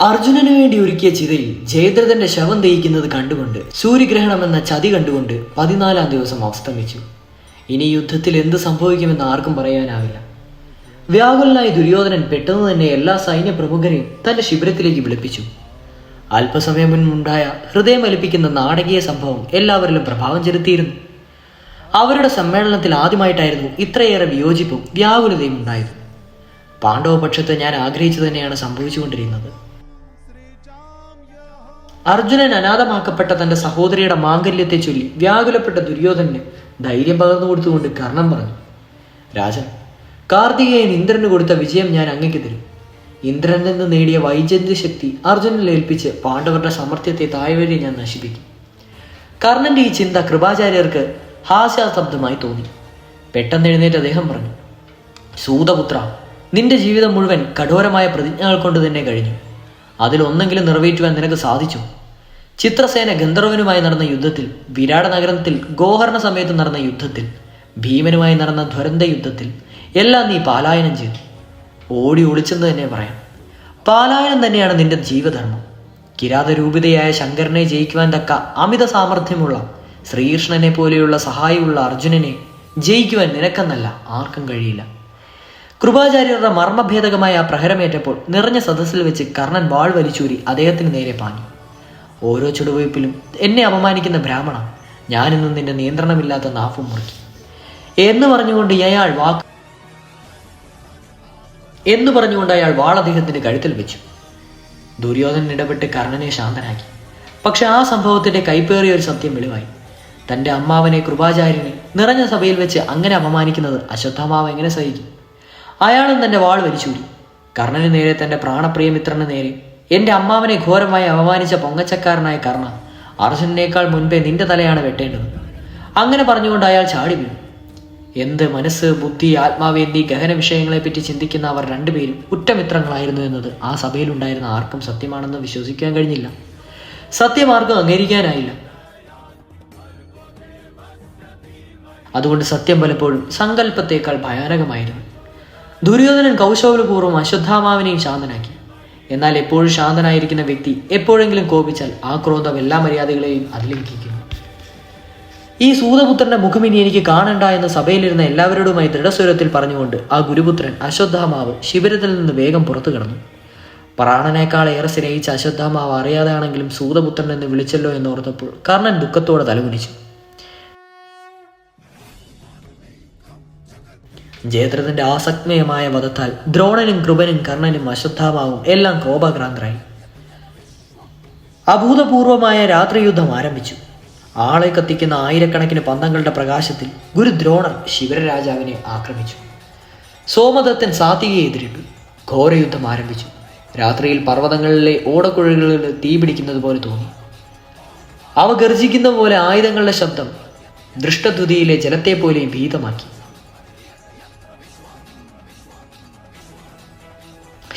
അർജുനന് വേണ്ടി ഒരുക്കിയ ചിതയിൽ ജയദ്രഥന്റെ ശവം ദഹിക്കുന്നത് കണ്ടുകൊണ്ട് സൂര്യഗ്രഹണം എന്ന ചതി കണ്ടുകൊണ്ട് പതിനാലാം ദിവസം അസ്തമിച്ചു ഇനി യുദ്ധത്തിൽ എന്ത് സംഭവിക്കുമെന്ന് ആർക്കും പറയാനാവില്ല. വ്യാകുലനായ ദുര്യോധനൻ പെട്ടെന്ന് തന്നെ എല്ലാ സൈന്യ പ്രമുഖരെയും തന്റെ ശിബിരത്തിലേക്ക് വിളിപ്പിച്ചു. അല്പസമയം മുൻപുണ്ടായ ഹൃദയമലിപ്പിക്കുന്ന നാടകീയ സംഭവം എല്ലാവരിലും പ്രഭാവം ചെലുത്തിയിരുന്നു. അവരുടെ സമ്മേളനത്തിൽ ആദ്യമായിട്ടായിരുന്നു ഇത്രയേറെ വിയോജിപ്പും വ്യാകുലതയും ഉണ്ടായത്. പാണ്ഡവ പക്ഷത്ത് ഞാൻ ആഗ്രഹിച്ചു തന്നെയാണ് സംഭവിച്ചുകൊണ്ടിരുന്നത്. അർജുനൻ അനാഥമാക്കപ്പെട്ട തന്റെ സഹോദരിയുടെ മാംഗല്യത്തെ ചൊല്ലി വ്യാകുലപ്പെട്ട ദുര്യോധനന് ധൈര്യം പകർന്നു കൊടുത്തുകൊണ്ട് കർണം പറഞ്ഞു. രാജൻ കാർത്തികേയൻ ഇന്ദ്രന് കൊടുത്ത വിജയം ഞാൻ അങ്ങയ്ക്ക് തരും. ഇന്ദ്രനിൽ നിന്ന് നേടിയ വൈജന്യ ശക്തി അർജുനനിൽ ഏൽപ്പിച്ച് പാണ്ഡവരുടെ സമർത്ഥ്യത്തെ താഴ്വരെ ഞാൻ നശിപ്പിക്കും. കർണന്റെ ഈ ചിന്ത കൃപാചാര്യർക്ക് ഹാസ്യാശബ്ദമായി തോന്നി. പെട്ടെന്ന് എഴുന്നേറ്റ് അദ്ദേഹം പറഞ്ഞു സൂതപുത്ര നിന്റെ ജീവിതം മുഴുവൻ കഠോരമായ പ്രതിജ്ഞകൾ കൊണ്ട് തന്നെ കഴിഞ്ഞു. അതിലൊന്നെങ്കിലും നിറവേറ്റുവാൻ നിനക്ക് സാധിച്ചു? ചിത്രസേന ഗന്ധർവനുമായി നടന്ന യുദ്ധത്തിൽ വിരാട നഗരത്തിൽ ഗോഹരണ സമയത്ത് നടന്ന യുദ്ധത്തിൽ ഭീമനുമായി നടന്ന ധ്വരന്ത യുദ്ധത്തിൽ എല്ലാം നീ പാലായനം ചെയ്തു. ഓടി ഒളിച്ചെന്ന് തന്നെ പറയാം. പാലായനം തന്നെയാണ് നിന്റെ ജീവധർമ്മം. കിരാതരൂപിതയായ ശങ്കരനെ ജയിക്കുവാൻ തക്ക അമിത സാമർഥ്യമുള്ള ശ്രീകൃഷ്ണനെ പോലെയുള്ള സഹായമുള്ള അർജുനനെ ജയിക്കുവാൻ നിനക്കെന്നല്ല ആർക്കും കഴിയില്ല. കൃപാചാര്യരുടെ മർമ്മഭേദകമായ ആ പ്രഹരമേറ്റപ്പോൾ നിറഞ്ഞ സദസ്സിൽ വെച്ച് കർണൻ വാൾ വലിച്ചൂരി അദ്ദേഹത്തിന് നേരെ പാഞ്ഞു. ഓരോ ചുടുവയ്പ്പിലും എന്നെ അപമാനിക്കുന്ന ബ്രാഹ്മണ ഞാനിന്നും നിന്റെ നിയന്ത്രണമില്ലാത്ത നാഫും മുറുക്കി. എന്ന് പറഞ്ഞുകൊണ്ട് അയാൾ വാക്ക് എന്ന് പറഞ്ഞുകൊണ്ട് അയാൾ വാൾ അദ്ദേഹത്തിന്റെ കഴുത്തിൽ വെച്ചു. ദുര്യോധനൻ ഇടപെട്ട് കർണനെ ശാന്തനാക്കി. പക്ഷെ ആ സംഭവത്തിന്റെ കൈപ്പേറിയ ഒരു സത്യം വെളിവായി. തന്റെ അമ്മാവനെ കൃപാചാര്യനെ നിറഞ്ഞ സഭയിൽ വെച്ച് അങ്ങനെ അപമാനിക്കുന്നത് അശ്വത്ഥമാവ് എങ്ങനെ സഹിക്കും? അയാളും തന്റെ വാൾ വലിച്ചൂരി. കർണന് നേരെ തന്റെ പ്രാണപ്രിയ മിത്രന് നേരെ എന്റെ അമ്മാവനെ ഘോരമായി അപമാനിച്ച പൊങ്ങച്ചക്കാരനായ കർണ അർജുനേക്കാൾ മുൻപേ നിന്റെ തലയാണ് വെട്ടേണ്ടത്. അങ്ങനെ പറഞ്ഞുകൊണ്ട് അയാൾ ചാടി വീണു. എന്ത് മനസ്സ് ബുദ്ധി ആത്മാവ് എന്നീ ഗഹന വിഷയങ്ങളെപ്പറ്റി ചിന്തിക്കുന്ന അവർ രണ്ടുപേരും ഉറ്റമിത്രങ്ങളായിരുന്നു എന്നത് ആ സഭയിലുണ്ടായിരുന്ന ആർക്കും സത്യമാണെന്ന് വിശ്വസിക്കാൻ കഴിഞ്ഞില്ല. സത്യം ആർക്കും അംഗീകരിക്കാനായില്ല. അതുകൊണ്ട് സത്യം പലപ്പോഴും സങ്കല്പത്തേക്കാൾ ഭയാനകമായിരുന്നു. ദുര്യോധനൻ കൗശോലപൂർവം അശ്വത്ഥാമാവിനെയും ശാന്തനാക്കി. എന്നാൽ എപ്പോഴും ശാന്തനായിരിക്കുന്ന വ്യക്തി എപ്പോഴെങ്കിലും കോപിച്ചാൽ ആ ക്രോധം എല്ലാ മര്യാദകളെയും അതിലംഘിക്കുന്നു ഈ സൂതപുത്രന്റെ മുഖം ഇനി എനിക്ക് കാണണ്ട എന്ന് സഭയിലിരുന്ന എല്ലാവരോടുമായി ദൃഢസ്വരത്തിൽ പറഞ്ഞുകൊണ്ട് ആ ഗുരുപുത്രൻ അശ്വത്ഥാമാവ് ശിബിരത്തിൽ നിന്ന് വേഗം പുറത്തു കിടന്നു. പ്രാണനേക്കാൾ ഏറെ സ്നേഹിച്ച അശ്വത്ഥാമാവ് അറിയാതെയാണെങ്കിലും സൂതപുത്രൻ എന്ന് വിളിച്ചല്ലോ എന്ന് ഓർത്തപ്പോൾ കർണൻ ദുഃഖത്തോടെ തലകുനിച്ചു. ജയദ്രഥന്റെ ആസക്മയമായ വധത്താൽ ദ്രോണനും കൃപനും കർണനും അശ്വത്ഥാമാവും എല്ലാം കോപക്രാന്തരായി. അഭൂതപൂർവമായ രാത്രിയുദ്ധം ആരംഭിച്ചു. ആളെ കത്തിക്കുന്ന ആയിരക്കണക്കിന് പന്തങ്ങളുടെ പ്രകാശത്തിൽ ഗുരു ദ്രോണർ ശിവരരാജാവിനെ ആക്രമിച്ചു. സോമദത്തൻ സാത്വികയെ എതിരിട്ടു. ഘോരയുദ്ധം ആരംഭിച്ചു. രാത്രിയിൽ പർവതങ്ങളിലെ ഓടക്കുഴലുകളിൽ തീ പിടിക്കുന്നത് പോലെ തോന്നി. അവ ഗർജിക്കുന്ന പോലെ ആയുധങ്ങളുടെ ശബ്ദം ദൃഷ്ടദ്വതിയിലെ ജലത്തെ പോലെയും ഭീതമാക്കി.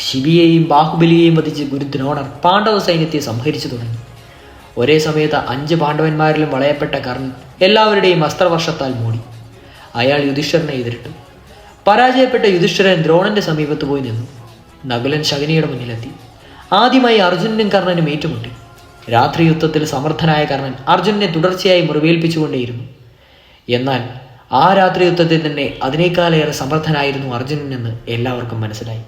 ശിബിയെയും ബാഹുബലിയെയും വധിച്ച് ഗുരുദ്രോണർ പാണ്ഡവ സൈന്യത്തെ സംഹരിച്ചു തുടങ്ങി. ഒരേ സമയത്ത് അഞ്ച് പാണ്ഡവന്മാരിലും വളയപ്പെട്ട കർണൻ എല്ലാവരുടെയും അസ്ത്രവർഷത്താൽ മൂടി. അയാൾ യുധിഷ്ഠിരനെ എതിരിട്ടു. പരാജയപ്പെട്ട യുധിഷ്ഠിരൻ ദ്രോണന്റെ സമീപത്ത് പോയി നിന്നു. നകുലൻ ശകനിയുടെ മുന്നിലെത്തി. ആദ്യമായി അർജുനനും കർണനും ഏറ്റുമുട്ടി. രാത്രി യുദ്ധത്തിൽ സമർത്ഥനായ കർണൻ അർജുനനെ തുടർച്ചയായി മുറിവേൽപ്പിച്ചുകൊണ്ടേയിരുന്നു. എന്നാൽ ആ രാത്രി യുദ്ധത്തിൽ തന്നെ അതിനേക്കാളേറെ സമർത്ഥനായിരുന്നു അർജുനൻ എന്ന് എല്ലാവർക്കും മനസ്സിലായി.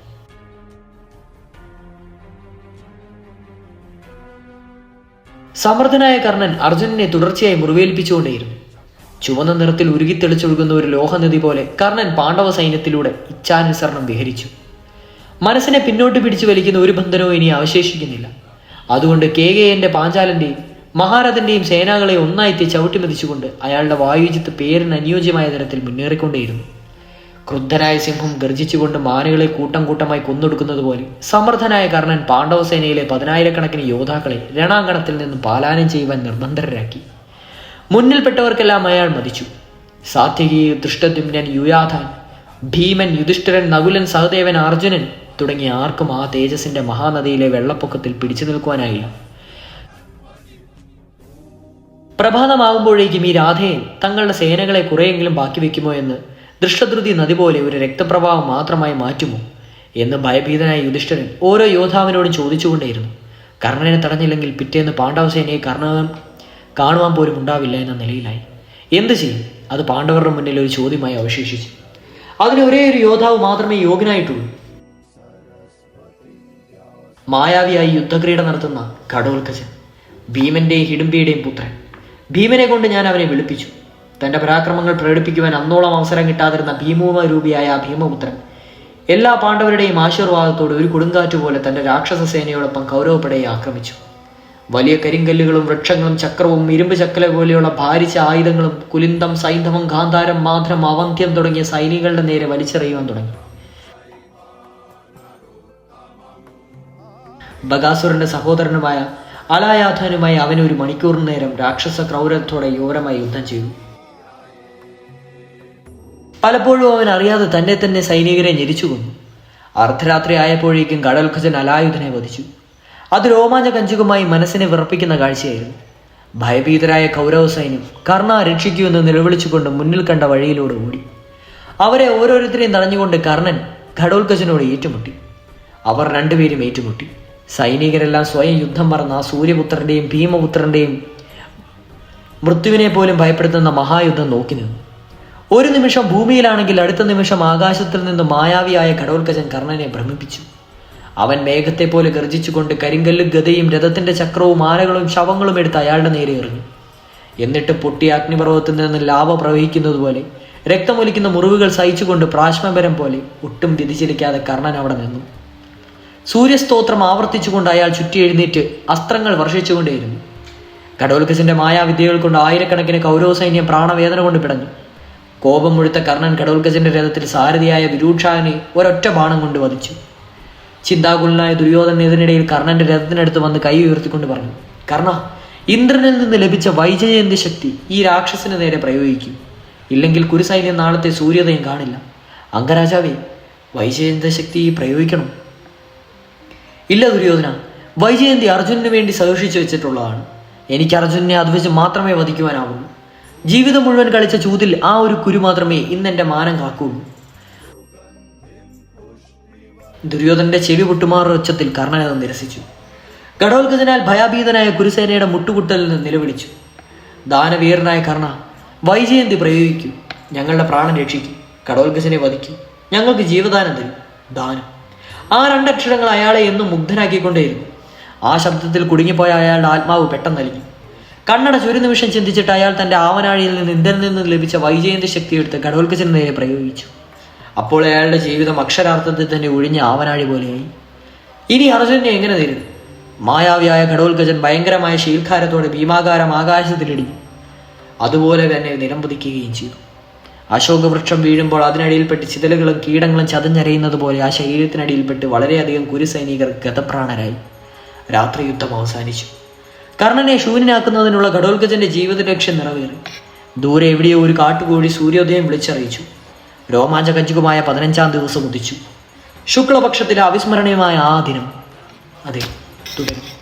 സമർത്ഥനായ കർണൻ അർജുനനെ തുടർച്ചയായി മുറിവേൽപ്പിച്ചുകൊണ്ടേയിരുന്നു. ചുവന്ന നിറത്തിൽ ഉരുകിത്തെളിച്ചൊഴുകുന്ന ഒരു ലോഹനദി പോലെ കർണൻ പാണ്ഡവ സൈന്യത്തിലൂടെ ഇച്ഛാനുസരണം വിഹരിച്ചു. മനസ്സിനെ പിന്നോട്ട് പിടിച്ചു വലിക്കുന്ന ഒരു ബന്ധനവും ഇനി അവശേഷിക്കുന്നില്ല. അതുകൊണ്ട് കെ കെ എന്റെ പാഞ്ചാലന്റെയും മഹാരഥന്റെയും സേനകളെ ഒന്നായി ചവിട്ടിമതിച്ചുകൊണ്ട് അയാളുടെ വായുജിത്ത് പേരിന് അനുയോജ്യമായ തരത്തിൽ മുന്നേറിക്കൊണ്ടേയിരുന്നു. ക്രുദ്ധനായ സിംഹം ഗർജിച്ചുകൊണ്ട് മാനുകളെ കൂട്ടം കൂട്ടമായി കൊന്നൊടുക്കുന്നത് പോലെ സമർത്ഥനായ കർണൻ പാണ്ഡവസേനയിലെ പതിനായിരക്കണക്കിന് യോദ്ധാക്കളെ രണാങ്കണത്തിൽ നിന്ന് പാലായനം ചെയ്യുവാൻ നിർബന്ധരാക്കി. മുന്നിൽപ്പെട്ടവർക്കെല്ലാം അയാൾ മതിച്ചു. സാത്വികി ദൃഷ്ടദ്യുമ്നൻ യുയാധാൻ ഭീമൻ യുധിഷ്ഠിരൻ നകുലൻ സഹദേവൻ അർജുനൻ തുടങ്ങിയ ആർക്കും ആ തേജസിന്റെ മഹാനദിയിലെ വെള്ളപ്പൊക്കത്തിൽ പിടിച്ചു നിൽക്കുവാനായില്ല. പ്രഭാതമാകുമ്പോഴേക്കും ഈ രാധയെ തങ്ങളുടെ സേനകളെ കുറെയെങ്കിലും ബാക്കി വെക്കുമോ എന്ന് ദൃഷ്ടദ്രുതി നദി പോലെ ഒരു രക്തപ്രവാഹം മാത്രമായി മാറ്റുമോ? എന്ന് ഭയഭീതനായ യുധിഷ്ഠിരൻ ഓരോ യോദ്ധാവിനോടും ചോദിച്ചുകൊണ്ടേയിരുന്നു. കർണനെ തടഞ്ഞില്ലെങ്കിൽ പിറ്റേന്ന് പാണ്ഡവസേനയെ കർണകം കാണുവാൻ പോലും ഉണ്ടാവില്ല എന്ന നിലയിലായി. എന്ത് ചെയ്യും? അത് പാണ്ഡവരുടെ മുന്നിൽ ഒരു ചോദ്യമായി അവശേഷിച്ചു. അതിന് ഒരേ ഒരു യോദ്ധാവ് മാത്രമേ യോഗ്യനായിട്ടുള്ളൂ. മായാവിയായി യുദ്ധക്രീഡ നടത്തുന്ന കടോൽക്കജൻ ഭീമന്റെയും ഹിഡുംബിയുടെയും പുത്രൻ. ഭീമനെ കൊണ്ട് ഞാൻ അവനെ വിളിപ്പിച്ചു. തന്റെ പരാക്രമങ്ങൾ പ്രകടിപ്പിക്കുവാൻ അന്നോളം അവസരം കിട്ടാതിരുന്ന ഭീമോമ രൂപിയായ ഭീമപുത്രൻ എല്ലാ പാണ്ഡവരുടെയും ആശീർവാദത്തോട് ഒരു കൊടുങ്കാറ്റ് പോലെ തന്റെ രാക്ഷസ സേനയോടൊപ്പം കൗരവപ്പടയെ ആക്രമിച്ചു. വലിയ കരിങ്കല്ലുകളും വൃക്ഷങ്ങളും ചക്രവും ഇരുമ്പ് ചക്കല പോലെയുള്ള ഭാരിച്ച ആയുധങ്ങളും കുലിന്തം സൈന്ധവം ഗാന്ധാരം മാധ്രം അവന്ത്യം തുടങ്ങിയ സൈനികളുടെ നേരെ വലിച്ചെറിയുവാൻ തുടങ്ങി. ബഗാസുരന്റെ സഹോദരനുമായ അലായാധനുമായി അവൻ ഒരു മണിക്കൂറിന് നേരം രാക്ഷസ ക്രൗരത്തോടെ യോരമായി യുദ്ധം ചെയ്തു. പലപ്പോഴും അവൻ അറിയാതെ തന്നെ തന്നെ സൈനികരെ ഞെരിച്ചു കൊന്നു. അർദ്ധരാത്രി ആയപ്പോഴേക്കും കടൽഖജൻ അലായുധനെ വധിച്ചു. അത് രോമാഞ്ച കഞ്ചുകമായി മനസ്സിനെ വിറപ്പിക്കുന്ന കാഴ്ചയായിരുന്നു. ഭയഭീതരായ കൗരവ സൈന്യം കർണ രക്ഷിക്കൂ എന്ന് നിലവിളിച്ചുകൊണ്ട് മുന്നിൽ കണ്ട വഴിയിലൂടെ ഓടി. അവരെ ഓരോരുത്തരെയും തടഞ്ഞുകൊണ്ട് കർണൻ ഘടോൽക്കജനോട് ഏറ്റുമുട്ടി. അവർ രണ്ടുപേരും ഏറ്റുമുട്ടി. സൈനികരെല്ലാം സ്വയം യുദ്ധം മറന്ന ആ സൂര്യപുത്രന്റെയും ഭീമപുത്രന്റെയും മൃത്യുവിനെ പോലും ഭയപ്പെടുത്തുന്ന മഹായുദ്ധം നോക്കി നിന്നു. ഒരു നിമിഷം ഭൂമിയിലാണെങ്കിൽ അടുത്ത നിമിഷം ആകാശത്തിൽ നിന്ന് മായാവിയായ കടോൽക്കജൻ കർണനെ ഭ്രമിപ്പിച്ചു. അവൻ മേഘത്തെ പോലെ ഗർജിച്ചുകൊണ്ട് കരിങ്കല്ലും ഗതയും രഥത്തിന്റെ ചക്രവും ആനകളും ശവങ്ങളും എടുത്ത് അയാളുടെ നേരെ എറിഞ്ഞു. എന്നിട്ട് പൊട്ടിയ അഗ്നിപർവതത്തിൽ നിന്ന് ലാവ പ്രവഹിക്കുന്നത് പോലെ രക്തമൊലിക്കുന്ന മുറിവുകൾ സഹിച്ചുകൊണ്ട് പ്രാശ്മപരം പോലെ ഒട്ടും തിരിച്ചിരിക്കാതെ കർണൻ അവിടെ നിന്നു. സൂര്യസ്തോത്രം ആവർത്തിച്ചുകൊണ്ട് അയാൾ ചുറ്റി എഴുന്നേറ്റ് അസ്ത്രങ്ങൾ വർഷിച്ചുകൊണ്ടേയിരുന്നു. കടോൽക്കസിന്റെ മായാവിദ്യകൾ കൊണ്ട് ആയിരക്കണക്കിന് കൗരവ സൈന്യം പ്രാണവേദന കൊണ്ട് പിടഞ്ഞു. കോപം മുഴുത്ത കർണൻ കടോൽക്കസിന്റെ രഥത്തിൽ സാരഥിയായ വിരൂക്ഷാവിനെ ഒരൊറ്റ ബാണം കൊണ്ട് വധിച്ചു. ചിന്താകുലനായ ദുര്യോധന ഇതിനിടയിൽ കർണന്റെ രഥത്തിനടുത്ത് വന്ന് കൈ ഉയർത്തിക്കൊണ്ട് പറഞ്ഞു കർണ ഇന്ദ്രനിൽ നിന്ന് ലഭിച്ച വൈജയന്തി ശക്തി ഈ രാക്ഷസിന് നേരെ പ്രയോഗിക്കും. ഇല്ലെങ്കിൽ കുരുസൈന്യം നാളത്തെ സൂര്യോദയം കാണില്ല. അംഗരാജാവേ വൈജയന്ത ശക്തി പ്രയോഗിക്കണം. ഇല്ല ദുര്യോധന വൈജയന്തി അർജുനന് വേണ്ടി സഹിച്ചു വെച്ചിട്ടുള്ളതാണ്. എനിക്ക് അർജുനെ അത് വെച്ച് മാത്രമേ വധിക്കുവാനാവുള്ളൂ. ജീവിതം മുഴുവൻ കളിച്ച ചൂതിൽ ആ ഒരു കുരു മാത്രമേ ഇന്ന് മാനം കാക്കുള്ളൂ ദുര്യോധനന്റെ ചെവി പൊട്ടുമാറുന്ന ഉച്ചത്തിൽ കർണൻ നിരസിച്ചു. ഘടോത്കജനാൽ ഭയാഭീതനായ കുരുസേനയുടെ മുട്ടുകുട്ടലിൽ നിന്ന് നിലവിളിച്ചു. ദാനവീരനായ കർണ വൈജയന്തി പ്രയോഗിക്കൂ. ഞങ്ങളുടെ പ്രാണൻ രക്ഷിക്കും. കടോൽഗജനെ വധിക്കും. ഞങ്ങൾക്ക് ജീവദാനം തരും. ദാനം. ആ രണ്ടക്ഷരങ്ങൾ അയാളെ എന്നും മുഗ്ധനാക്കിക്കൊണ്ടേയിരുന്നു. ആ ശബ്ദത്തിൽ കുടുങ്ങിപ്പോയ അയാളുടെ ആത്മാവ് പെട്ടെന്നലിഞ്ഞു. കണ്ണടച്ച് ഒരു നിമിഷം ചിന്തിച്ചിട്ട് അയാൾ തന്റെ ആവനാഴിയിൽ നിന്ന് ഇന്ദ്രനിൽ നിന്ന് ലഭിച്ച വൈജയന്തി ശക്തിയെടുത്ത് ഘടോൽക്കച്ചന് നേരെ പ്രയോഗിച്ചു. അപ്പോൾ അയാളുടെ ജീവിതം അക്ഷരാർത്ഥത്തിൽ തന്നെ ഒഴിഞ്ഞ ആവനാഴി പോലെയായി. ഇനി അർജുനെ എങ്ങനെ നേരിടും? മായാവിയായ ഘടോൽക്കജൻ ഭയങ്കരമായ ശീൽക്കാരത്തോടെ ഭീമാകാരം ആകാശത്തിലിടിഞ്ഞു അതുപോലെ തന്നെ നിലംപതിക്കുകയും ചെയ്തു. അശോകവൃക്ഷം വീഴുമ്പോൾ അതിനടിയിൽപ്പെട്ട് ചിതലുകളും കീടങ്ങളും ചതഞ്ഞരയുന്നത് പോലെ ആ ശരീരത്തിനടിയിൽപ്പെട്ട് വളരെയധികം കുരുസൈനികർ ഗതപ്രാണരായി. രാത്രി യുദ്ധം അവസാനിച്ചു. കർണനെ ശൂന്യനാക്കുന്നതിനുള്ള ഘടോൽഗജന്റെ ജീവിത ലക്ഷ്യം നിറവേറി. ദൂരെ എവിടെയോ ഒരു കാട്ടുകോഴി സൂര്യോദയം വിളിച്ചറിയിച്ചു. രോമാഞ്ചകഞ്ചുകമായ പതിനഞ്ചാം ദിവസം ഉദിച്ചു. ശുക്ലപക്ഷത്തിലെ അവിസ്മരണീയമായ ആ ദിനം. അതെ തുടരും.